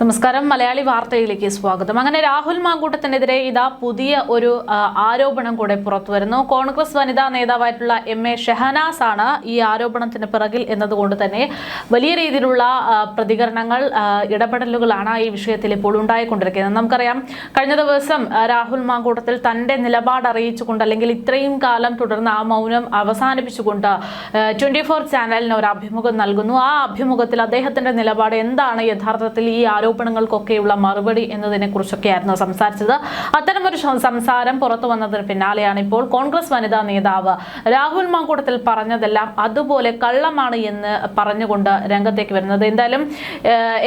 നമസ്കാരം. മലയാളി വാർത്തയിലേക്ക് സ്വാഗതം. അങ്ങനെ രാഹുൽ മാങ്കൂട്ടത്തിനെതിരെ ഇതാ പുതിയ ഒരു ആരോപണം കൂടെ പുറത്തു വരുന്നു കോൺഗ്രസ് വനിതാ നേതാവായിട്ടുള്ള എം എ ഷെഹനാസ് ആണ് ഈ ആരോപണത്തിന് പിറകിൽ എന്നതുകൊണ്ട് തന്നെ വലിയ രീതിയിലുള്ള പ്രതികരണങ്ങൾ ഇടപെടലുകളാണ് ഈ വിഷയത്തിൽ ഇപ്പോൾ ഉണ്ടായിക്കൊണ്ടിരിക്കുന്നത്. നമുക്കറിയാം കഴിഞ്ഞ ദിവസം രാഹുൽ മാങ്കൂട്ടത്തിൽ തന്റെ നിലപാട് അറിയിച്ചുകൊണ്ട് അല്ലെങ്കിൽ ഇത്രയും കാലം തുടർന്ന് ആ മൗനം അവസാനിപ്പിച്ചുകൊണ്ട് ട്വന്റി ഫോർ ചാനലിന് ഒരു അഭിമുഖം നൽകുന്നു. ആ അഭിമുഖത്തിൽ അദ്ദേഹത്തിന്റെ നിലപാട് എന്താണ്? യഥാർത്ഥത്തിൽ ഈ ആരോപണങ്ങൾക്കൊക്കെയുള്ള മറുപടി എന്നതിനെ കുറിച്ചൊക്കെയായിരുന്നു സംസാരിച്ചത്. അത്തരമൊരു സംസാരം പുറത്തു വന്നതിന് പിന്നാലെയാണ് ഇപ്പോൾ കോൺഗ്രസ് വനിതാ നേതാവ് രാഹുൽ മാങ്കൂട്ടത്തിൽ പറഞ്ഞതെല്ലാം അതുപോലെ കള്ളമാണ് എന്ന് പറഞ്ഞുകൊണ്ട് രംഗത്തേക്ക് വരുന്നത്. എന്തായാലും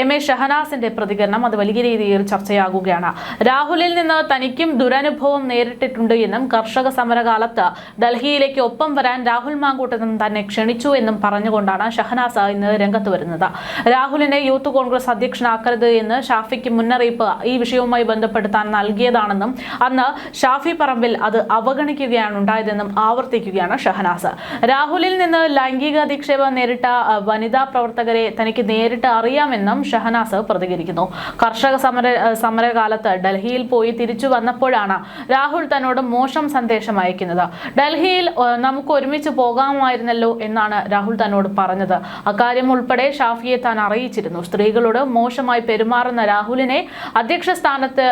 എം എ ഷഹനാസിന്റെ പ്രതികരണം അത് വലിയ രീതിയിൽ ചർച്ചയാകുകയാണ്. രാഹുലിൽ നിന്ന് തനിക്കും ദുരനുഭവം നേരിട്ടിട്ടുണ്ട് എന്നും കർഷക സമരകാലത്ത് ഡൽഹിയിലേക്ക് ഒപ്പം വരാൻ രാഹുൽ മാങ്കൂട്ടത്തിൽ തന്നെ ക്ഷണിച്ചു എന്നും പറഞ്ഞുകൊണ്ടാണ് ഷഹനാസ് ഇന്ന് രംഗത്ത് വരുന്നത്. രാഹുലിനെ യൂത്ത് കോൺഗ്രസ് അധ്യക്ഷനാക്കരുത് എന്ന് ഷാഫിക്ക് മുന്നറിയിപ്പ് ഈ വിഷയവുമായി ബന്ധപ്പെട്ട് താൻ നൽകിയതാണെന്നും അന്ന് ഷാഫി പറമ്പിൽ അത് അവഗണിക്കുകയാണ് ഉണ്ടായതെന്നും ആവർത്തിക്കുകയാണ് ഷഹനാസ്. രാഹുലിൽ നിന്ന് ലൈംഗിക അധിക്ഷേപം നേരിട്ട വനിതാ പ്രവർത്തകരെ തനിക്ക് നേരിട്ട് അറിയാമെന്നും ഷഹനാസ് പ്രതികരിക്കുന്നു. കർഷക സമര സമരകാലത്ത് ഡൽഹിയിൽ പോയി തിരിച്ചു വന്നപ്പോഴാണ് രാഹുൽ തന്നോട് മോശം സന്ദേശം അയക്കുന്നത്. ഡൽഹിയിൽ നമുക്ക് ഒരുമിച്ച് പോകാമായിരുന്നല്ലോ എന്നാണ് രാഹുൽ തന്നോട് പറഞ്ഞത്. അക്കാര്യം ഉൾപ്പെടെ ഷാഫിയെ താൻ അറിയിച്ചിരുന്നു. സ്ത്രീകളോട് മോശമായി പെരുമാറുന്ന രാഹുലിനെ അധ്യക്ഷ സ്ഥാനത്ത്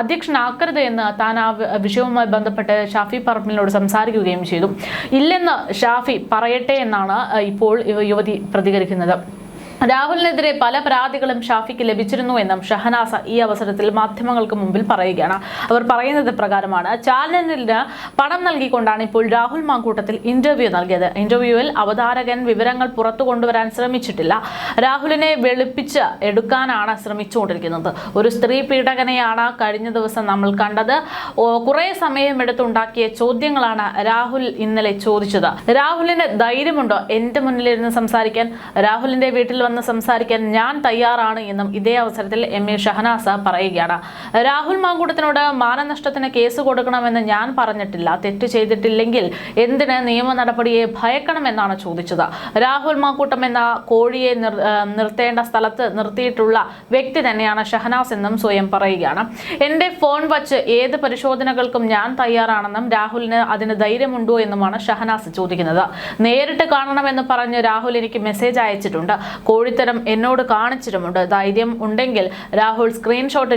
അധ്യക്ഷനാക്കരുത് എന്ന് താൻ ആ വിഷയവുമായി ബന്ധപ്പെട്ട് ഷാഫി പറമ്പിലിനോട് സംസാരിക്കുകയും ചെയ്തു. ഇല്ലെന്ന് ഷാഫി പറയട്ടെ എന്നാണ് ഇപ്പോൾ യുവതി പ്രതികരിക്കുന്നത്. രാഹുലിനെതിരെ പല പരാതികളും ഷാഫിക്ക് ലഭിച്ചിരുന്നു എന്നും ഷഹനാസ ഈ അവസരത്തിൽ മാധ്യമങ്ങൾക്ക് മുമ്പിൽ പറയുകയാണ്. അവർ പറയുന്നത് പ്രകാരമാണ് ചാനലിന് പണം നൽകിക്കൊണ്ടാണ് ഇപ്പോൾ രാഹുൽ മാങ്കൂട്ടത്തിൽ ഇന്റർവ്യൂ നൽകിയത്. ഇന്റർവ്യൂവിൽ അവതാരകൻ വിവരങ്ങൾ പുറത്തു കൊണ്ടുവരാൻ ശ്രമിച്ചിട്ടില്ല. രാഹുലിനെ വെളുപ്പിച്ച് എടുക്കാനാണ് ശ്രമിച്ചുകൊണ്ടിരിക്കുന്നത്. ഒരു സ്ത്രീ പീഡകനെയാണ് കഴിഞ്ഞ ദിവസം നമ്മൾ കണ്ടത്. കുറേ സമയം എടുത്തുണ്ടാക്കിയ ചോദ്യങ്ങളാണ് രാഹുൽ ഇന്നലെ ചോദിച്ചത്. രാഹുലിന് ധൈര്യമുണ്ടോ? എന്റെ മുന്നിലിരുന്ന് സംസാരിക്കാൻ. രാഹുലിന്റെ വീട്ടിൽ വന്ന് സംസാരിക്കാൻ ഞാൻ തയ്യാറാണ് എന്നും ഇതേ അവസരത്തിൽ എം എ ഷഹനാസ പറയുകയാണ്. രാഹുൽ മാങ്കൂട്ടത്തിനോട് മാനനഷ്ടത്തിന് കേസ് കൊടുക്കണമെന്ന് ഞാൻ പറഞ്ഞിട്ടില്ല. തെറ്റ് ചെയ്തിട്ടില്ലെങ്കിൽ എന്തിന് നിയമ നടപടിയെ ഭയക്കണമെന്നാണ് ചോദിച്ചത്. രാഹുൽ മാങ്കൂട്ടം എന്ന കോഴിയെ നിർത്തേണ്ട സ്ഥലത്ത് നിർത്തിയിട്ടുള്ള വ്യക്തി തന്നെയാണ് ഷഹനാസ് എന്നും സ്വയം പറയുകയാണ്. എന്റെ ഫോൺ വച്ച് ഏത് പരിശോധനകൾക്കും ഞാൻ തയ്യാറാണെന്നും രാഹുലിന് അതിന് ധൈര്യമുണ്ടോ എന്നുമാണ് ഷഹനാസ് ചോദിക്കുന്നത്. നേരിട്ട് കാണണമെന്ന് പറഞ്ഞ് രാഹുൽ എനിക്ക് മെസ്സേജ് അയച്ചിട്ടുണ്ട്. കോഴിത്തരം എന്നോട് കാണിച്ചിട്ടുമുണ്ട്. ധൈര്യം ഉണ്ടെങ്കിൽ രാഹുൽ സ്ക്രീൻഷോട്ട്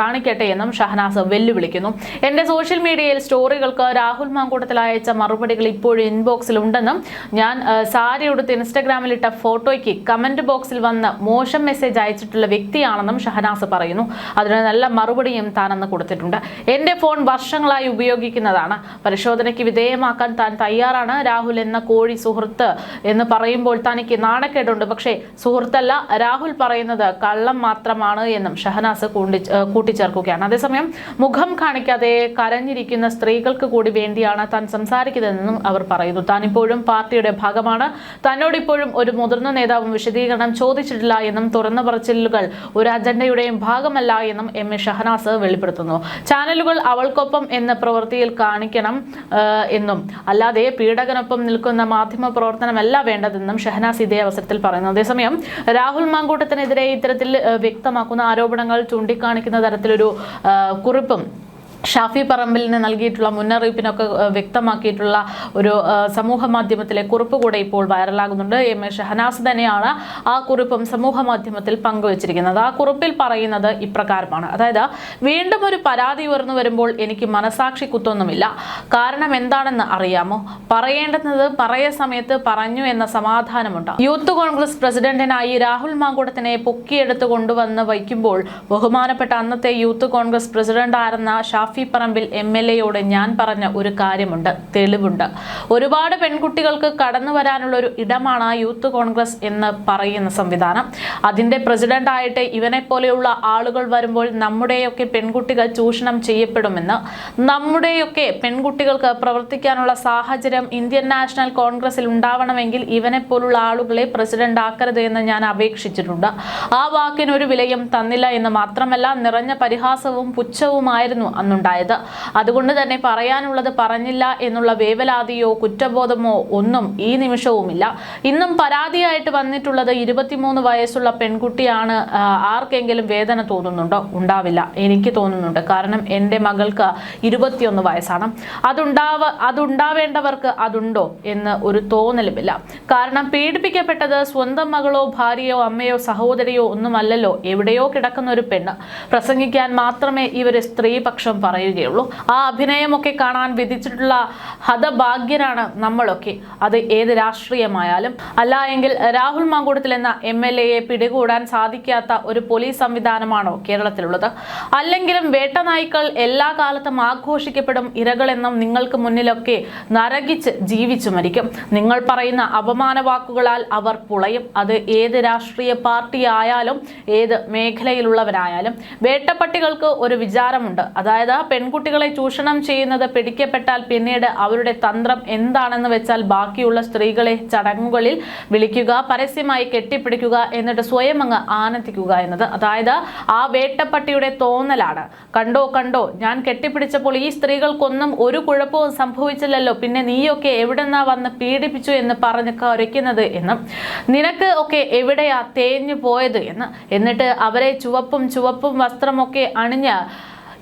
കാണിക്കട്ടെ എന്നും ഷഹനാസ് വെല്ലുവിളിക്കുന്നു. എന്റെ സോഷ്യൽ മീഡിയയിൽ സ്റ്റോറികൾക്ക് രാഹുൽ മാങ്കൂട്ടത്തിൽ അയച്ച മറുപടികൾ ഇപ്പോഴും ഇൻബോക്സിൽ ഉണ്ടെന്നും ഞാൻ സാരി ഉടുത്ത് ഇൻസ്റ്റഗ്രാമിലിട്ട ഫോട്ടോയ്ക്ക് കമന്റ് ബോക്സിൽ വന്ന് മോശം മെസ്സേജ് അയച്ചിട്ടുള്ള വ്യക്തിയാണെന്നും ഷഹനാസ് പറയുന്നു. അതിന് നല്ല മറുപടിയും താനെന്ന് കൊടുത്തിട്ടുണ്ട്. എന്റെ ഫോൺ വർഷങ്ങളായി ഉപയോഗിക്കുന്നതാണ്. പരിശോധനയ്ക്ക് വിധേയമാക്കാൻ താൻ തയ്യാറാണ്. രാഹുൽ എന്ന കോഴി സുഹൃത്ത് എന്ന് പറയുമ്പോൾ തനിക്ക് നാണക്കേടുണ്ട്. പക്ഷേ സുഹൃത്തല്ല രാഹുൽ പറയുന്നത് കള്ളം മാത്രമാണ് എന്നും ഷഹനാസ് കൂട്ടിച്ചേർക്കുകയാണ്. അതേസമയം മുഖം കാണിക്കാതെ കരഞ്ഞിരിക്കുന്ന സ്ത്രീകൾക്ക് കൂടി വേണ്ടിയാണ് താൻ സംസാരിക്കുന്നതെന്നും അവർ പറയുന്നു. താൻ ഇപ്പോഴും പാർട്ടിയുടെ ഭാഗമാണ്. തന്നോട് ഇപ്പോഴും ഒരു മുതിർന്ന നേതാവും വിശദീകരണം ചോദിച്ചിട്ടില്ല എന്നും തുറന്നു പറച്ചിലുകൾ ഒരു അജണ്ടയുടെയും ഭാഗമല്ല എന്നും എം. എ. ഷഹനാസ് വെളിപ്പെടുത്തുന്നു. ചാനലുകൾ അവൾക്കൊപ്പം എന്ന പ്രവൃത്തിയിൽ കാണിക്കണം എന്നും. അല്ലാതെ പീഡകനൊപ്പം നിൽക്കുന്ന മാധ്യമ പ്രവർത്തനമല്ല വേണ്ടതെന്നും ഷഹനാസ് ഇതേ അവസരത്തിൽ പറയുന്നു. അതേസമയം രാഹുൽ മാങ്കൂട്ടത്തിനെതിരെ ഇത്തരത്തിൽ വ്യക്തമാക്കുന്ന ആരോപണങ്ങൾ ചൂണ്ടിക്കാണിക്കുന്ന തരത്തിലൊരു കുറിപ്പും ഷാഫി പറമ്പലിന് നൽകിയിട്ടുള്ള മുന്നറിയിപ്പിനൊക്കെ വ്യക്തമാക്കിയിട്ടുള്ള ഒരു സമൂഹ മാധ്യമത്തിലെ കുറിപ്പ് കൂടെ ഇപ്പോൾ വൈറലാകുന്നുണ്ട്. എം. എ. ഷഹനാസ് തന്നെയാണ് ആ കുറിപ്പും സമൂഹ മാധ്യമത്തിൽ പങ്കുവച്ചിരിക്കുന്നത്. ആ കുറിപ്പിൽ പറയുന്നത് ഇപ്രകാരമാണ്. അതായത് വീണ്ടും ഒരു പരാതി ഉയർന്നു വരുമ്പോൾ എനിക്ക് മനസാക്ഷി കുത്തൊന്നുമില്ല. കാരണം എന്താണെന്ന് അറിയാമോ? പറയേണ്ടുന്നത് പറയ സമയത്ത് പറഞ്ഞു എന്ന സമാധാനമുണ്ട്. യൂത്ത് കോൺഗ്രസ് പ്രസിഡന്റിനായി രാഹുൽ മാങ്കൂട്ടത്തിനെ പൊക്കിയെടുത്ത് കൊണ്ടുവന്ന് വയ്ക്കുമ്പോൾ ബഹുമാനപ്പെട്ട അന്നത്തെ യൂത്ത് കോൺഗ്രസ് പ്രസിഡന്റ് ആയിരുന്ന ഷാഫി പറമ്പിൽ എം എൽ എയോട് ഞാൻ പറഞ്ഞ ഒരു കാര്യമുണ്ട് തെളിവുണ്ട്. ഒരുപാട് പെൺകുട്ടികൾക്ക് കടന്നു വരാനുള്ള ഒരു ഇടമാണ് യൂത്ത് കോൺഗ്രസ് എന്ന് പറയുന്ന സംവിധാനം. അതിന്റെ പ്രസിഡന്റ് ആയിട്ട് ഇവനെ പോലെയുള്ള ആളുകൾ വരുമ്പോൾ നമ്മുടെയൊക്കെ പെൺകുട്ടികൾ ചൂഷണം ചെയ്യപ്പെടുമെന്ന് നമ്മുടെയൊക്കെ പെൺകുട്ടികൾക്ക് പ്രവർത്തിക്കാനുള്ള സാഹചര്യം ഇന്ത്യൻ നാഷണൽ കോൺഗ്രസിൽ ഉണ്ടാവണമെങ്കിൽ ഇവനെ പോലുള്ള ആളുകളെ പ്രസിഡന്റ് ആക്കരുത് എന്ന് ഞാൻ അപേക്ഷിച്ചിട്ടുണ്ട്. ആ വാക്കിനൊരു വിലയും തന്നില്ല എന്ന് മാത്രമല്ല നിറഞ്ഞ പരിഹാസവും പുച്ഛവുമായിരുന്നു അന്നുണ്ടായത് ഉണ്ടായത്. അതുകൊണ്ട് തന്നെ പറയാനുള്ളത് പറഞ്ഞില്ല എന്നുള്ള വേവലാതിയോ കുറ്റബോധമോ ഒന്നും ഈ നിമിഷവുമില്ല. ഇന്നും പരാതിയായിട്ട് വന്നിട്ടുള്ളത് ഇരുപത്തിമൂന്ന് വയസ്സുള്ള പെൺകുട്ടിയാണ്. ആർക്കെങ്കിലും വേദന തോന്നുന്നുണ്ടോ? ഉണ്ടാവില്ല. എനിക്ക് തോന്നുന്നുണ്ട്. കാരണം എന്റെ മകൾക്ക് ഇരുപത്തിയൊന്ന് വയസ്സാണ്. അതുണ്ടാവ അതുണ്ടാവേണ്ടവർക്ക് അതുണ്ടോ എന്ന് ഒരു തോന്നലുമില്ല. കാരണം പീഡിപ്പിക്കപ്പെട്ടത് സ്വന്തം മകളോ ഭാര്യയോ അമ്മയോ സഹോദരിയോ ഒന്നുമല്ലല്ലോ. എവിടെയോ കിടക്കുന്ന ഒരു പെണ്ണ്. പ്രസംഗിക്കാൻ മാത്രമേ ഇവർ സ്ത്രീപക്ഷം പറയുകയുള്ളൂ. ആ അഭിനയമൊക്കെ കാണാൻ വിധിച്ചിട്ടുള്ള ഹതഭാഗ്യരാണ് നമ്മളൊക്കെ. അത് ഏത് രാഷ്ട്രീയമായാലും. അല്ല എങ്കിൽ രാഹുൽ മാങ്കൂടത്തിൽ എന്ന എം എൽ എയെ പിടികൂടാൻ സാധിക്കാത്ത ഒരു പോലീസ് സംവിധാനമാണോ കേരളത്തിലുള്ളത്? അല്ലെങ്കിലും വേട്ടനായ്ക്കൾ എല്ലാ കാലത്തും ആഘോഷിക്കപ്പെടും ഇരകളെന്നും നിങ്ങൾക്ക് മുന്നിലൊക്കെ നരകിച്ച് ജീവിച്ചു മരിക്കും. നിങ്ങൾ പറയുന്ന അപമാന വാക്കുകളാൽ അവർ പുളയും. അത് ഏത് രാഷ്ട്രീയ പാർട്ടി ആയാലും ഏത് മേഖലയിലുള്ളവരായാലും. വേട്ടപ്പട്ടികൾക്ക് ഒരു വിചാരമുണ്ട്. അതായത് പെൺകുട്ടികളെ ചൂഷണം ചെയ്യുന്നത് പിടിക്കപ്പെട്ടാൽ പിന്നീട് അവരുടെ തന്ത്രം എന്താണെന്ന് വെച്ചാൽ ബാക്കിയുള്ള സ്ത്രീകളെ ചടങ്ങുകളിൽ വിളിക്കുക പരസ്യമായി കെട്ടിപ്പിടിക്കുക എന്നിട്ട് സ്വയം അങ്ങ് ആനന്ദിക്കുക എന്നത്. അതായത് ആ വേട്ടപ്പട്ടിയുടെ തോന്നലാണ്. കണ്ടോ കണ്ടോ ഞാൻ കെട്ടിപ്പിടിച്ചപ്പോൾ ഈ സ്ത്രീകൾക്കൊന്നും ഒരു കുഴപ്പവും സംഭവിച്ചില്ലല്ലോ. പിന്നെ നീയൊക്കെ എവിടെന്നാ വന്ന് പീഡിപ്പിച്ചു എന്ന് പറഞ്ഞ് കരയ്ക്കുന്നത് എന്നും. നിനക്ക് ഒക്കെ എവിടെയാ തേഞ്ഞു പോയത് എന്ന്. എന്നിട്ട് അവരെ ചുവപ്പും ചുവപ്പും വസ്ത്രമൊക്കെ അണിഞ്ഞ്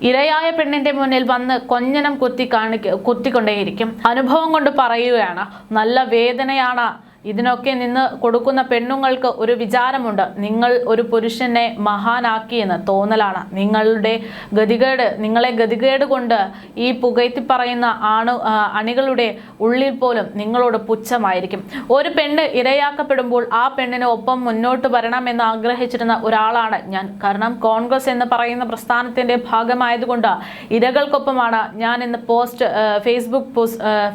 ഇരയായ പെണ്ണിന്റെ മുന്നിൽ വന്ന് കൊഞ്ഞനം കുത്തി കാണിക്ക കുത്തിക്കൊണ്ടേയിരിക്കും. അനുഭവം കൊണ്ട് പറയുകയാണ് നല്ല വേദനയാണ് ഇതിനൊക്കെ നിന്ന് കൊടുക്കുന്ന പെണ്ണുങ്ങൾക്ക് ഒരു വിചാരമുണ്ട്. നിങ്ങൾ ഒരു പുരുഷനെ മഹാനാക്കിയെന്ന് തോന്നലാണ്. നിങ്ങളുടെ ഗതികേട് നിങ്ങളെ ഗതികേട് കൊണ്ട് ഈ പുകഴ്ത്തി പറയുന്ന ആണു അണികളുടെ ഉള്ളിൽ പോലും നിങ്ങളോട് പുച്ഛമായിരിക്കും. ഒരു പെണ്ണ് ഇരയാക്കപ്പെടുമ്പോൾ ആ പെണ്ണിന് ഒപ്പം മുന്നോട്ട് വരണമെന്ന് ആഗ്രഹിച്ചിരുന്ന ഒരാളാണ് ഞാൻ. കാരണം കോൺഗ്രസ് എന്ന് പറയുന്ന പ്രസ്ഥാനത്തിന്റെ ഭാഗമായതുകൊണ്ട് ഇരകൾക്കൊപ്പമാണ് ഞാൻ ഇന്ന് പോസ്റ്റ് ഫേസ്ബുക്ക്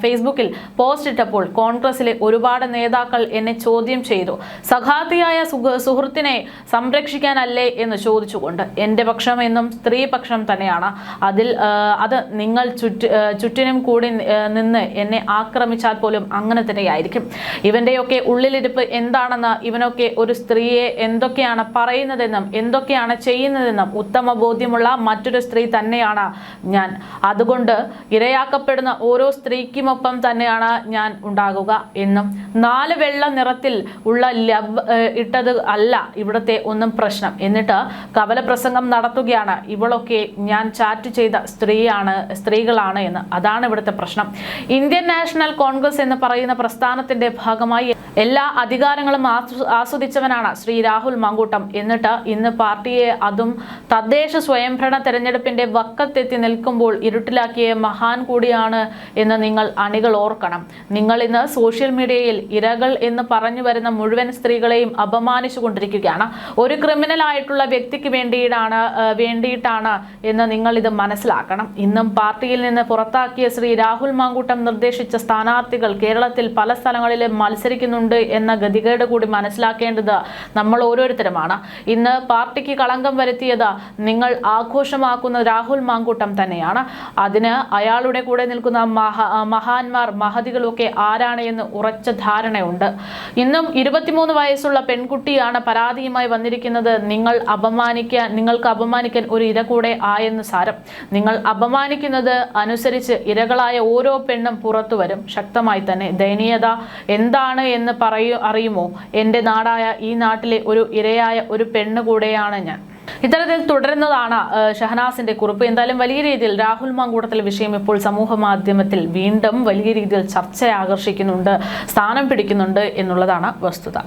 ഫേസ്ബുക്കിൽ പോസ്റ്റ് ഇട്ടപ്പോൾ കോൺഗ്രസിലെ ഒരുപാട് നേതാക്കൾ എന്നെ ചോദ്യം ചെയ്തു. സഖാത്തിയായ സുഹ- സുഹൃത്തിനെ സംരക്ഷിക്കാനല്ലേ എന്ന് ചോദിച്ചുകൊണ്ട്. എന്റെ പക്ഷം എന്നും സ്ത്രീപക്ഷം തന്നെയാണ്. അതിൽ അത് നിങ്ങൾ ചുറ്റ് ചുറ്റിനും കൂടി നിന്ന് എന്നെ ആക്രമിച്ചാൽ പോലും അങ്ങനെ തന്നെയായിരിക്കും. ഇവന്റെയൊക്കെ ഉള്ളിലിരിപ്പ് എന്താണെന്ന് ഇവനൊക്കെ ഒരു സ്ത്രീയെ എന്തൊക്കെയാണ് പറയുന്നതെന്നും എന്തൊക്കെയാണ് ചെയ്യുന്നതെന്നും ഉത്തമ ബോധ്യമുള്ള മറ്റൊരു സ്ത്രീ തന്നെയാണ് ഞാൻ. അതുകൊണ്ട് ഇരയാക്കപ്പെടുന്ന ഓരോ സ്ത്രീക്കുമൊപ്പം തന്നെയാണ് ഞാൻ ഉണ്ടാകുക എന്നും നാല് വെള്ള നിറത്തിൽ ഉള്ള ലവ് ഇട്ടത് അല്ല ഇവിടുത്തെ ഒന്നും പ്രശ്നം. എന്നിട്ട് കവല പ്രസംഗം നടത്തുകയാണ്. ഇവളൊക്കെ ഞാൻ ചാറ്റ് ചെയ്ത സ്ത്രീയാണ് സ്ത്രീകളാണ് എന്ന്. അതാണ് ഇവിടുത്തെ പ്രശ്നം. ഇന്ത്യൻ നാഷണൽ കോൺഗ്രസ് എന്ന് പറയുന്ന പ്രസ്ഥാനത്തിന്റെ ഭാഗമായി എല്ലാ അധികാരങ്ങളും ആസ്വ- ആസ്വദിച്ചവനാണ് ശ്രീ രാഹുൽ മങ്കൂട്ടം. എന്നിട്ട് ഇന്ന് പാർട്ടിയെ അതും തദ്ദേശ സ്വയംഭരണ തെരഞ്ഞെടുപ്പിന്റെ വക്കത്തെത്തി നിൽക്കുമ്പോൾ ഇരുട്ടിലാക്കിയ മഹാൻ കൂടിയാണ് എന്ന് നിങ്ങൾ അണികൾ ഓർക്കണം. നിങ്ങൾ ഇന്ന് സോഷ്യൽ മീഡിയയിൽ ഇരകൾ എന്ന് പറഞ്ഞു വരുന്ന മുഴുവൻ സ്ത്രീകളെയും അപമാനിച്ചു കൊണ്ടിരിക്കുകയാണ്. ഒരു ക്രിമിനൽ ആയിട്ടുള്ള വ്യക്തിക്ക് വേണ്ടിയിട്ടാണ് വേണ്ടിയിട്ടാണ് എന്ന് നിങ്ങൾ ഇത് മനസ്സിലാക്കണം. ഇന്നും പാർട്ടിയിൽ നിന്ന് പുറത്താക്കിയ ശ്രീ രാഹുൽ മാങ്കൂട്ടം നിർദ്ദേശിച്ച സ്ഥാനാർത്ഥികൾ കേരളത്തിൽ പല സ്ഥലങ്ങളിലും മത്സരിക്കുന്നുണ്ട് എന്ന ഗതികേട് കൂടി മനസ്സിലാക്കേണ്ടത് നമ്മൾ ഓരോരുത്തരുമാണ്. ഇന്ന് പാർട്ടിക്ക് കളങ്കം വരുത്തിയത് നിങ്ങൾ ആഘോഷമാക്കുന്ന രാഹുൽ മാങ്കൂട്ടം തന്നെയാണ്. അതിന് അയാളുടെ കൂടെ നിൽക്കുന്ന മഹ മഹാന്മാർ മഹതികളൊക്കെ ആരാണ് എന്ന് ഉറച്ച ധാരണയുണ്ട് ഇന്നും ഇരുപത്തിമൂന്ന് വയസ്സുള്ള പെൺകുട്ടിയാണ് പരാതിയുമായി വന്നിരിക്കുന്നത്. നിങ്ങൾ അപമാനിക്കാൻ നിങ്ങൾക്ക് അപമാനിക്കാൻ ഒരു ഇര കൂടെ ആയെന്ന് സാരം. നിങ്ങൾ അപമാനിക്കുന്നത് അനുസരിച്ച് ഇരകളായ ഓരോ പെണ്ണും പുറത്തു വരും. ശക്തമായി തന്നെ. ദയനീയത എന്താണ് എന്ന് പറയൂ അറിയുമോ? എന്റെ നാടായ ഈ നാട്ടിലെ ഒരു ഇരയായ ഒരു പെണ്ണ് കൂടെയാണ് ഞാൻ. ഇത്തരത്തിൽ തുടരുന്നതാണ് ഷഹനാസിന്റെ കുറിപ്പ്. എന്തായാലും വലിയ രീതിയിൽ രാഹുൽ മാങ്കൂട്ടത്തിലെ വിഷയം ഇപ്പോൾ സമൂഹ മാധ്യമത്തിൽ വീണ്ടും വലിയ രീതിയിൽ ചർച്ച ആകർഷിക്കുന്നുണ്ട് സ്ഥാനം പിടിക്കുന്നുണ്ട് എന്നുള്ളതാണ് വസ്തുത.